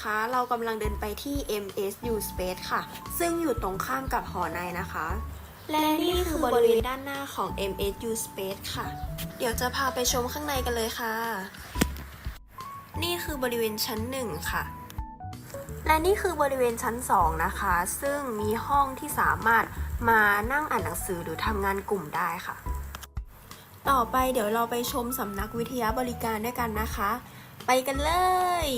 นะคะ เรากำลังเดินไปที่ MSU Space ค่ะ ซึ่งอยู่ตรงข้ามกับหอในนะคะ และนี่คือบริเวณด้านหน้าของ MSU Space ค่ะ เดี๋ยวจะพาไปชมข้างในกันเลยค่ะ นี่คือบริเวณชั้นหนึ่งค่ะ และนี่คือบริเวณชั้น2นะคะ ซึ่งมีห้องที่สามารถมานั่งอ่านหนังสือหรือทำงานกลุ่มได้ค่ะ ต่อไปเดี๋ยวเราไปชมสำนักวิทยาบริการด้วยกันนะคะ ไปกันเลย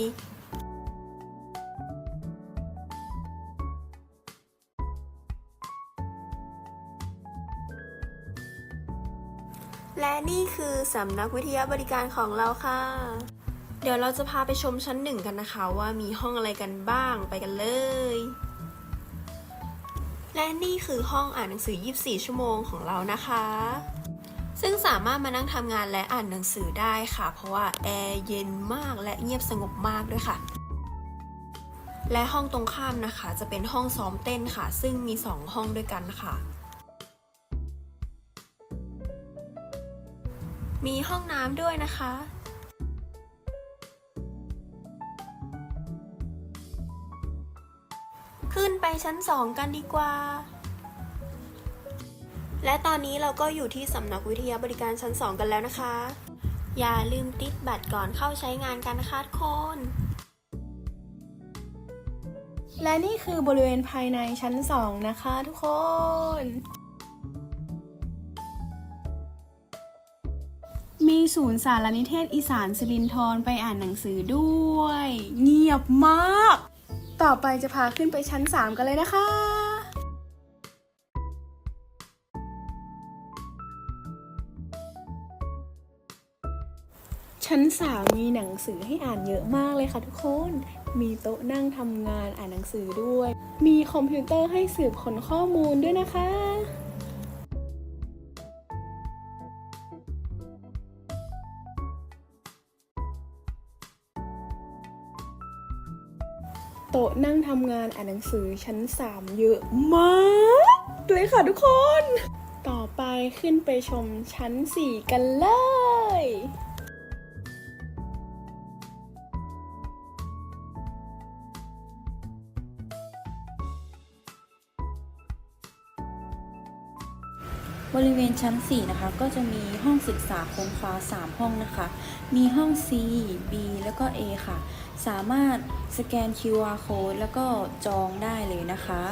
และนี่คือสำนักวิทยาบริการของเราค่ะ เดี๋ยวเราจะพาไปชมชั้นหนึ่งกันนะคะ ว่ามีห้องอะไรกันบ้างไปกันเลย และนี่คือห้องอ่านหนังสือ 24 ชั่วโมงของเรานะคะ ซึ่งสามารถมานั่งทำงานและอ่านหนังสือได้ค่ะ เพราะว่าแอร์เย็นมากและเงียบสงบมากด้วยค่ะและห้องตรงข้ามนะคะ จะเป็นห้องซ้อมเต้นค่ะ ซึ่งมี 2 ห้องด้วยกันค่ะ มีห้องน้ำด้วยนะคะ ขึ้นไปชั้น2กันดีกว่า และตอนนี้เราก็อยู่ที่สำนักวิทยาบริการชั้น2กันแล้วนะคะ อย่าลืมติดบัตรก่อนเข้าใช้งานกันนะคะทุกคนและนี่คือบริเวณภายในชั้น 2 นะคะทุกคน มีศูนย์สารนิเทศอีสานสิรินทรไปอ่านหนังสือด้วย เงียบมาก ต่อไปจะพาขึ้นไปชั้น 3 กันเลยนะคะชั้น3มีหนังสือให้อ่านเยอะมากเลยค่ะทุกคน มีโต๊ะนั่งทำงานอ่านหนังสือด้วย มีคอมพิวเตอร์ให้สืบค้นข้อมูลด้วยนะคะ โต๊ะนั่งทำงานอ่านหนังสือชั้น 3 เยอะมากเลยค่ะทุกคน ต่อไปขึ้นไปชมชั้น 4 กันเลยบริเวณชั้น 4 นะคะ ก็จะมีห้องศึกษาค้นคว้า 3 ห้องนะคะ มีห้อง C B แล้วก็ A ค่ะ สามารถสแกน QR code แล้วก็จองได้เลยนะคะ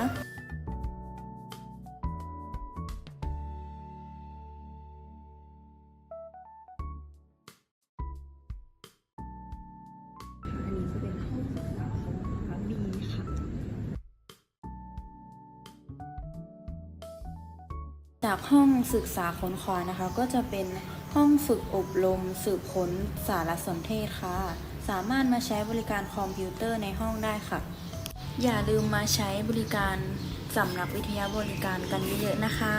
อันนี้จะเป็นห้องศึกษาของนะคะ B ค่ะ จากห้องศึกษาค้นคว้านะคะ ก็จะเป็นห้องฝึกอบรมสืบค้นสารสนเทศค่ะ สามารถมาใช้บริการคอมพิวเตอร์ในห้องได้ค่ะ อย่าลืมมาใช้บริการสำนักวิทยาบริการกันเยอะๆนะคะ